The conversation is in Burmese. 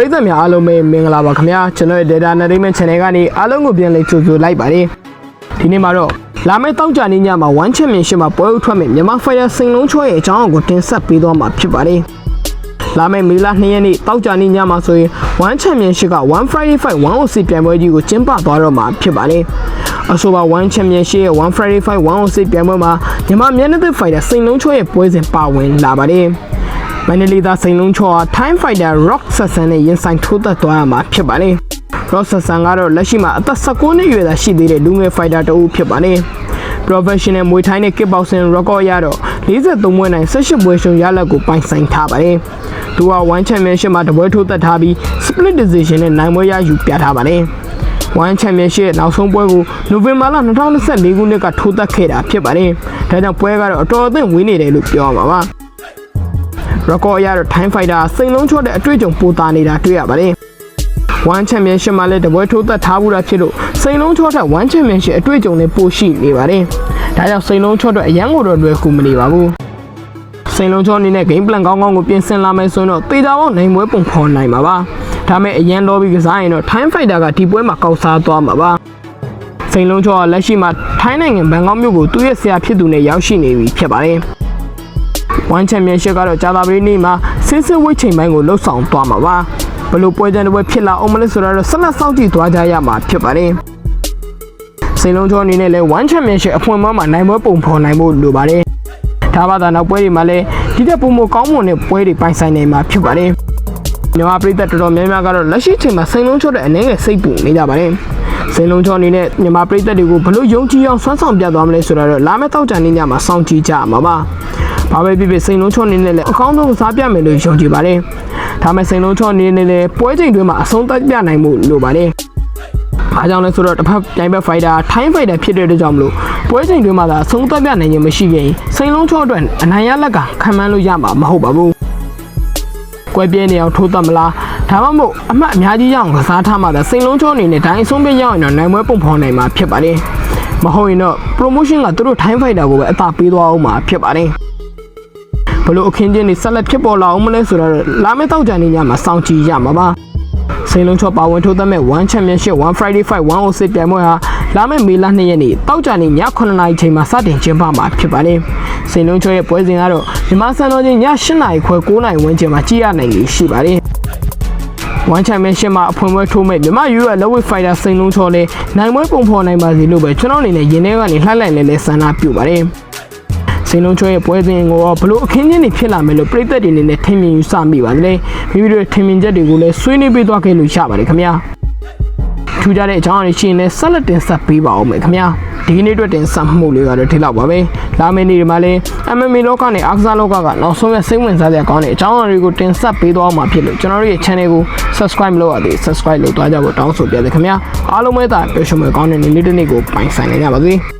ပရိသတ်များအားလုံးပဲမင်္ဂလာပါခင်ဗျာကျွန်တော်ရဲ့ Data Entertainment Channel ကနေအားလုံးကိုပြန်လည်ကြိုဆိုလိုက်ပါတယ်ဒီနေ့မှာတော့လာမယ့်တောက်ကြနေ့ညမှာ One Championship မှာပွဲဥထွက်မယ့်မြန်မာ Fire စိန်လုံးချောရဲ့အကြောင်းအကိုတင်ဆက်ပေးသွားမှာဖြစ်ပါတယ်လာမယ့်မေလ2ရက်နေ့တောက်ကြနေ့ညမှာဆိုရင် One Championship က One Friday Fight 1OC ပြိုင်ပွဲကြီးကိုကျင်းပသွားတော့မှာဖြစ်ပါတယ်အဆိုပါ One Championship ရဲ့ One Friday Fight 1OC ပြိုင်ပွဲမှာမြန်မာမျက်နှာသစ် Fighter စိန်လုံးချောရဲ့ပွဲစဉ်ပါဝင်လာပါတယ် မန္တလေးသားစိန်လုံးချောဟာ Time Fighter Rock ဆက်ဆန်နဲ့ရင်ဆိုင်ထိုးသက်သွားရမှာဖြစ်ပါတယ်။ Rock ဆက်ဆန်ကတော့လက်ရှိမှာအသက်19နှစ်အရွယ်သာရှိသေးတဲ့လူငယ် fighter တစ်ဦးဖြစ်ပါတယ်။ Professional မွေထိုင်းနဲ့ kickboxing record ရတော့43ပွဲနိုင်18ပွဲရှုံးရလက်ကိုပိုင်ဆိုင်ထားပါတယ်။သူက One Championship မှာတပွဲထိုးသက်ထားပြီး split decision နဲ့နိုင်ပွဲရယူပြထားပါတယ်။ One Championship ရဲ့နောက်ဆုံးပွဲကိုနိုဝင်ဘာလ2024ခုနှစ်ကထိုးသက်ခဲ့တာဖြစ်ပါတယ်။ဒါကြောင့်ပွဲကတော့အတော်အသင့်ဝင်းနေတယ်လို့ပြောရမှာပါ။ record အရတော့ time fighter စိန်လုံးချော့တဲ့အတွေ့အကြုံပိုတာနေတာတွေ့ရပါတယ်။ One Championship မှာလည်းတပွဲထိုးသက်ထားမှုတာဖြစ်လို့စိန်လုံးချော့တဲ့ One Championship အတွေ့အကြုံနဲ့ပိုရှိနေပါတယ်။ဒါကြောင့်စိန်လုံးချော့တော့အရန်ကိုတော့လွယ်ကူမနေပါဘူး။စိန်လုံးချော့အနေနဲ့ game plan ကောင်းကောင်းကိုပြင်ဆင်လာမယ်ဆိုရင်တော့တေချာပေါက်နိုင်ပွဲပုံဖော်နိုင်မှာပါ။ဒါမဲ့အရန်တော့ပြီးကစားရင်တော့ time fighter ကဒီပွဲမှာကောက်စားသွားမှာပါ။စိန်လုံးချော့ကလက်ရှိမှာထိုင်းနိုင်ငံဘန်ကောက်မြို့ကိုသူ့ရဲ့ဆရာဖြစ်သူနဲ့ရောက်ရှိနေပြီဖြစ်ပါတယ်။ One Championship ကတော့ကြာသပတေးနေ့မှာဆင်းဆင်းဝိတ်ချိန်ပိုင်းကိုလှုပ်ဆောင်သွားမှာပါဘလို့ပွဲကြမ်းတစ်ပွဲဖြစ်လာအောင်မလဲဆိုတော့ဆက်လက်စောင့်ကြည့်သွားကြရမှာဖြစ်ပါတယ်စိန်လုံးချောအနေနဲ့လည်း One Championship အဖွင့်ပွဲမှာနိုင်ပွဲပုံဖော်နိုင်ဖို့လိုပါတယ်ဒါပါသာနောက်ပွဲတွေမှာလည်းဒီတဲ့ပုံမကောင်းမွန်တဲ့ပွဲတွေပိုင်ဆိုင်နေမှာဖြစ်ပါတယ်မြန်မာပြည်သက်တော်တော်များများကတော့လက်ရှိချိန်မှာစိန်လုံးချောတဲ့အနေငယ်စိတ်ပူနေကြပါတယ်စိန်လုံးချောအနေနဲ့မြန်မာပြည်သက်တွေကိုဘလို့ယုံကြည်အောင်ဆွမ်းဆောင်ပြသွားမလဲဆိုတော့လာမယ့်တောက်ကြနေ့ညမှာစောင့်ကြည့်ကြမှာပါ ဘာပဲဖြစ်ဖြစ်စိန်လုံးချောအနေနဲ့လည်းအကောင်းဆုံးစားပြမယ်လို့ယုံကြည်ပါတယ်ဒါမဲ့စိန်လုံးချောအနေနဲ့လည်းပွဲချိန်တွေမှာအဆုံးသတ်ပြနိုင်မှုလိုပါတယ်အားကြောင့်လဲဆိုတော့တစ်ဖက်ပြိုင်ဘက်ဖိုက်တာထိုင်းဖိုက်တာဖြစ်တဲ့အတွက်ကြောင့်မလို့ပွဲချိန်တွေမှာသာအဆုံးသတ်ပြနိုင်ခြင်းမရှိရင်စိန်လုံးချောအတွက်အနိုင်ရလက်ကခံမှန်းလို့ရမှာမဟုတ်ပါဘူးကွဲပြဲနေအောင်ထိုးတတ်မလားဒါမှမဟုတ်အမှတ်အများကြီးရအောင်ကစားထားမှသာစိန်လုံးချောအနေနဲ့ဒိုင်းအဆုံးပြရအောင်တော့နိုင်ပွဲပုံဖော်နိုင်မှာဖြစ်ပါတယ်မဟုတ်ရင်တော့ promotion ကသူတို့ time fighter ကိုပဲအသာပေးသွားအောင်မှာဖြစ်ပါတယ် ဘလို့အခင်းချင်းတွေဆက်လက်ဖြစ်ပေါ်လာအောင်မလဲဆိုတော့လာမယ့်တောက်ကြနေညမှာစောင့်ကြည့်ရမှာပါစိန်လုံးချောပါဝင်ထိုးသက်မဲ့ One Championship One Friday Fight 106ပြိုင်ပွဲဟာလာမယ့်မေလ2ရက်နေ့တောက်ကြနေည9:00နာရီချိန်မှာစတင်ကျင်းပမှာဖြစ်ပါတယ်စိန်လုံးချောရဲ့ပွဲစဉ်ကတော့မြန်မာစံတော်ချိန်ည8:00နာရီခွဲ9:00နာရီဝန်းကျင်မှာကြည့်ရနိုင်လေရှိပါတယ် One Championship မှာအဖွင့်ပွဲထိုးမဲ့မြန်မာ US Lowweight Fighter စိန်လုံးချော်လဲနိုင်ပွဲပုံဖော်နိုင်ပါစေလို့ပဲကျွန်တော်အနေနဲ့ရင်ထဲကနေလှိုက်လိုက်လဲလဲဆန္ဒပြုပါတယ် စိန်လုံးချော်ရဲ့ပွဲစဉ်ကိုဘလို့အခင်းချင်းတွေဖြစ်လာမယ်လို့ပြည်သက်တွေအနေနဲ့ထင်မြင်ယူဆမိပါတယ်မိမိတို့ထင်မြင်ချက်တွေကိုလည်းဆွေးနွေးပေးသွားခဲ့လို့ရပါတယ်ခင်ဗျာထူးခြားတဲ့အကြောင်းအရာရှင်နဲ့ဆက်လက်တင်ဆက်ပေးပါအောင်မယ်ခင်ဗျာဒီကနေ့အတွက်တင်ဆက်မှုလေးကတော့ဒီလောက်ပါပဲလာမယ့်နေ့ဒီမှာလည်း MMA လောကနဲ့အားကစားလောကကနောက်ဆုံးရစိတ်ဝင်စားစရာကောင်းတဲ့အကြောင်းအရာတွေကိုတင်ဆက်ပေးသွားမှာဖြစ်လို့ကျွန်တော်တို့ရဲ့ channel ကို subscribe မလုပ်ရသေး subscribe လုပ်သွားကြဖို့တောင်းဆိုပြတယ်ခင်ဗျာအားလုံးပဲသာပျော်ရွှင်မှုကောင်းတဲ့နေ့လေးတစ်နေ့ကိုပိုင်ဆိုင်နိုင်ကြပါစေ